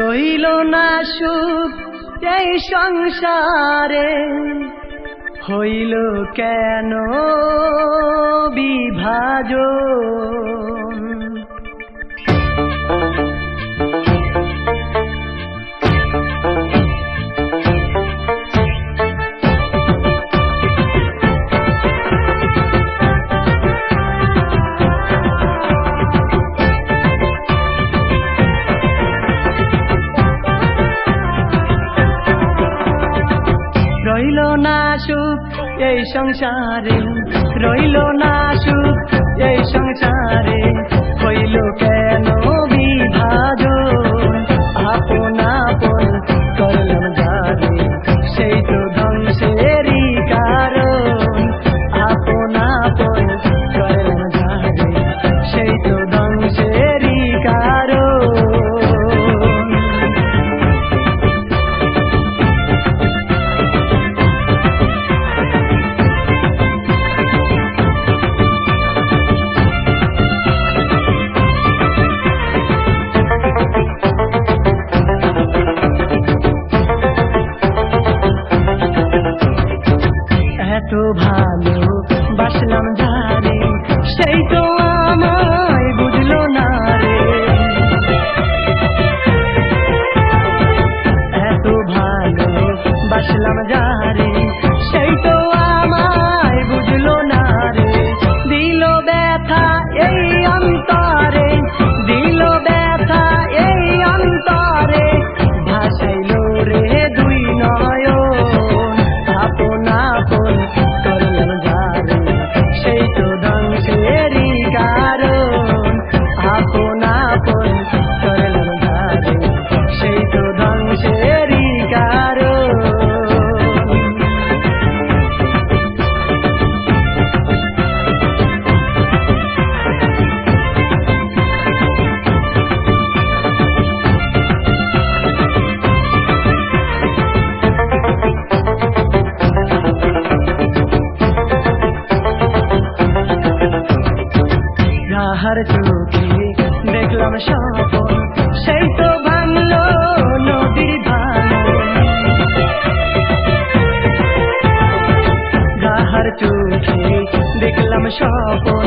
রইল না সুখ এই সংসারে। হইল কেন বিভাজন? রইল না সুখ এই সংসারে রইল না সুখ এই সংসার ಎಷ್ಟು তাহার চোখে দেখলাম স্বপন। সেই তো ভাঙলো নদীর তাহার চোখে দেখলাম স্বপন।